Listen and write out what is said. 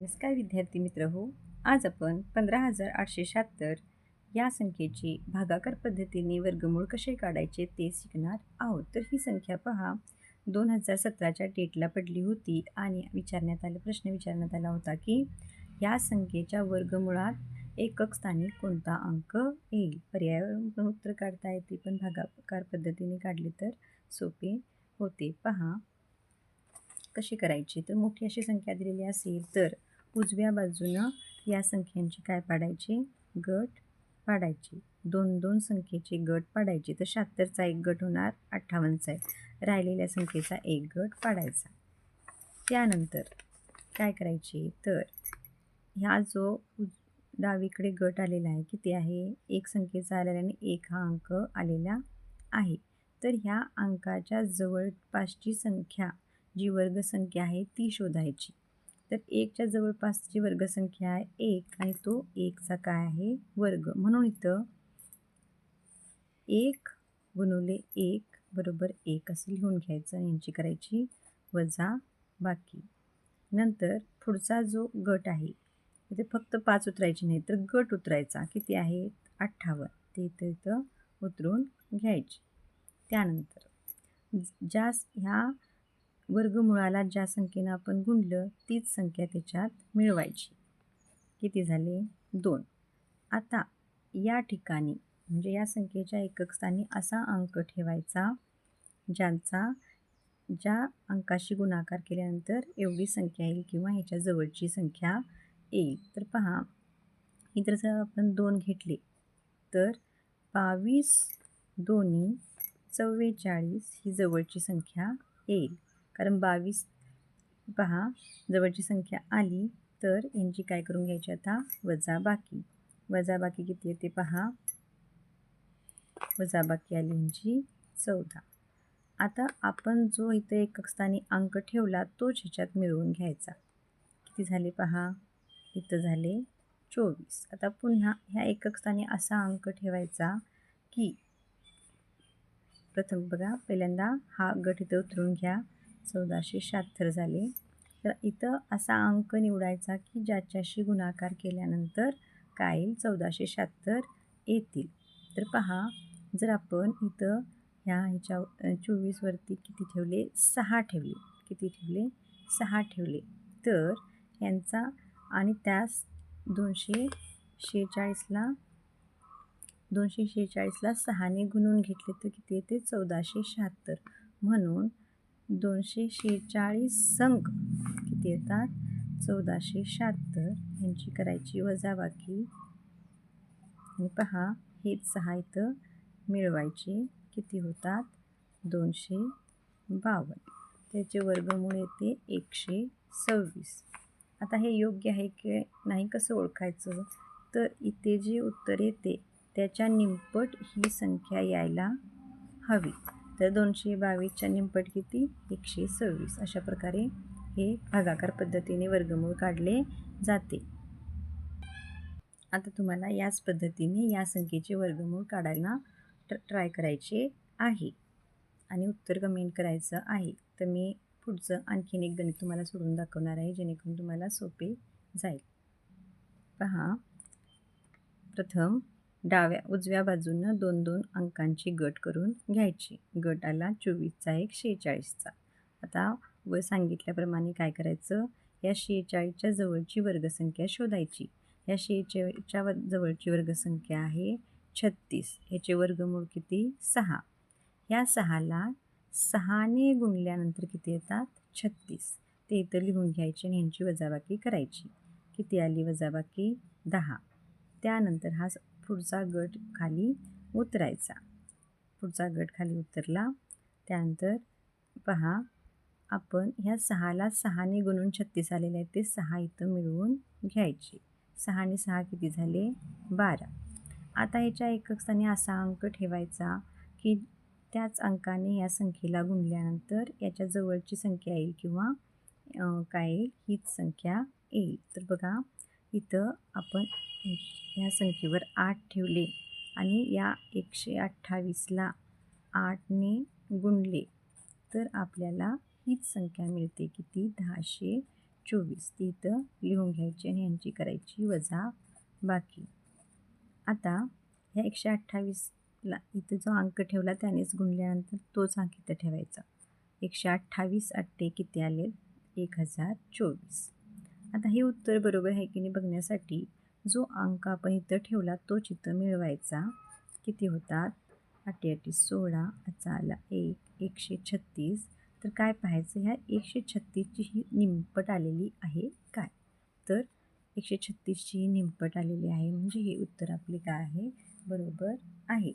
नमस्कार विद्यार्थी मित्र हो आज आपण पंधरा हजार आठशे शहात्तर या संख्येची भागाकार पद्धतीने वर्गमूळ कसे काढायचे ते शिकणार आहोत. तर ही संख्या पहा दोन हजार सतराच्या डेटला पडली होती आणि विचारण्यात आला प्रश्न विचारण्यात आला होता की या संख्येच्या वर्गमुळात एकक स्थानी कोणता अंक येईल? पर्यायावरून पण उत्तर काढता येते पण भागाकार पद्धतीने काढले तर सोपे होते. पहा कसे करायचे? तर मोठी अशी संख्या दिलेली असेल तर उजव्या बाजूनं या संख्यांची काय पाडायची? गट पाडायची. दोन दोन संख्येचे गट पाडायचे. तर शहात्तरचा एक गट होणार अठ्ठावन्नचा एक. राहिलेल्या संख्येचा एक गट पाडायचा. त्यानंतर काय करायचे? तर ह्या जो उज डावीकडे गट आलेला आहे किती आहे? एक संख्येचा आलेला आणि एक हा अंक आलेला आहे. तर ह्या अंकाच्या जवळपासची संख्या जी वर्गसंख्या आहे ती शोधायची. तर एकच्या जवळपासची वर्गसंख्या आहे एक आणि तो एकचा काय आहे? वर्ग. म्हणून इथं एक गुणवले एक बरोबर एक असं लिहून घ्यायचं आणि यांची करायची वजा बाकी. नंतर पुढचा जो गट आहे इथे फक्त पाच उतरायची नाही तर गट उतरायचा. किती आहे अठ्ठावन्न. ते इथं इथं उतरून घ्यायचे. त्यानंतर ज्या ह्या वर्गमुळाला ज्या संख्येनं आपण गुणलं तीच संख्या त्याच्यात मिळवायची. किती झाले? दोन. आता या ठिकाणी म्हणजे या संख्येच्या एकक स्थानी असा अंक ठेवायचा ज्यांचा ज्या अंकाशी गुणाकार केल्यानंतर एवढी संख्या येईल किंवा ह्याच्या जवळची संख्या येईल. तर पहा इतर जर आपण दोन घेतले तर बावीस दोन्ही चव्वेचाळीस ही जवळची संख्या येईल. कारण बावीस पहा जवळची संख्या आली तर यांची काय करून घ्यायची आता? वजा बाकी. वजा बाकी किती येते पहा. वजा बाकी आली यांची चौदा. आता आपण जो इथं एककस्थानी अंक ठेवला तोच ह्याच्यात मिळवून घ्यायचा. किती झाले पहा? इथं झाले चोवीस. आता पुन्हा ह्या एकक स्थानी असा अंक ठेवायचा की प्रथम बघा पहिल्यांदा हा गट इथं उतरून घ्या. चौदाशे शहात्तर झाले. तर इथं असा अंक निवडायचा की ज्याच्याशी गुणाकार केल्यानंतर काय येईल चौदाशे शहात्तर येतील. तर पहा जर आपण इथं ह्या ह्याच्या चोवीसवरती किती ठेवले? सहा ठेवले. किती ठेवले? सहा ठेवले. तर यांचा आणि त्यास दोनशे शेहेचाळीसला दोनशे शेहेचाळीसला सहाने गुणून घेतले तर किती येते? चौदाशे शहात्तर. म्हणून दोनशे शेहेचाळीस संघ किती येतात? चौदाशे शहात्तर. यांची करायची वजाबाकी. आणि पहा हेच सहा इथं मिळवायचे किती होतात? दोनशे बावन्न. त्याचे वर्गमूळ येते एकशे सव्वीस. आता हे योग्य आहे की नाही कसं ओळखायचं? तर इथे जे उत्तर येते त्याच्या निमपट ही संख्या यायला हवी. तर दोनशे बावीसच्या निंपट किती? एकशे सव्वीस. अशा प्रकारे हे भागाकार पद्धतीने वर्गमूळ काढले जाते. आता तुम्हाला याच पद्धतीने या संख्येचे वर्गमूळ काढायला ट्राय करायचे आहे. आणि उत्तर कमेंट करायचं आहे. तर मी पुढचं आणखीन एक गणित तुम्हाला सोडून दाखवणार आहे जेणेकरून तुम्हाला सोपे जाईल. पहा. प्रथम डाव्या उजव्या बाजूनं दोन दोन अंकांची गट करून घ्यायची. गट आला चोवीसचा एक शेहेचाळीसचा. आता व सांगितल्याप्रमाणे काय करायचं? या शेहेचाळीसच्या जवळची वर्गसंख्या शोधायची. या शेहेचाळीसच्या व जवळची वर्गसंख्या आहे छत्तीस. ह्याचे वर्गमूळ किती? सहा. या सहाला सहाने गुणल्यानंतर किती येतात? छत्तीस. ते इथं लिहून घ्यायचे आणि ह्यांची वजाबाकी करायची. किती आली? वजाबाकी दहा. त्यानंतर हा पुढचा गट खाली उतरायचा. पुढचा गट खाली उतरला. त्यानंतर पहा आपण ह्या सहाला सहाने गुणून छत्तीस आलेले आहेत. ते सहा इथं मिळवून घ्यायचे. सहाने सहा किती झाले? बारा. आता ह्याच्या एकक स्थानी असा अंक ठेवायचा की त्याच अंकाने या संख्येला गुणल्यानंतर याच्या जवळची संख्या येईल किंवा काय येईल? हीच संख्या येईल. तर बघा इथं आपण ह्या संख्येवर आठ ठेवले आणि या एकशे अठ्ठावीसला आठने गुणले. तर आपल्याला हीच संख्या मिळते किती? दहाशे चोवीस. ती इथं लिहून घ्यायची आणि यांची करायची वजा बाकी. आता ह्या एकशे अठ्ठावीसला इथं जो अंक ठेवला त्यानेच गुणल्यानंतर तोच अंक इथं ठेवायचा. एकशे अठ्ठावीस अट्टे किती आले एक हजार चोवीस. आता हे उत्तर बरोबर आहे की नाही बघण्यासाठी जो अंक आपण इथं ठेवला तोच इथं मिळवायचा. किती होतात? अटी अटी सोळा याचा आला एक एकशे छत्तीस. तर काय पाहायचं? ह्या एकशे छत्तीसची ही निमपट आलेली आहे काय? तर एकशे छत्तीसची ही निमपट आलेली आहे म्हणजे हे उत्तर आपले काय आहे? बरोबर आहे.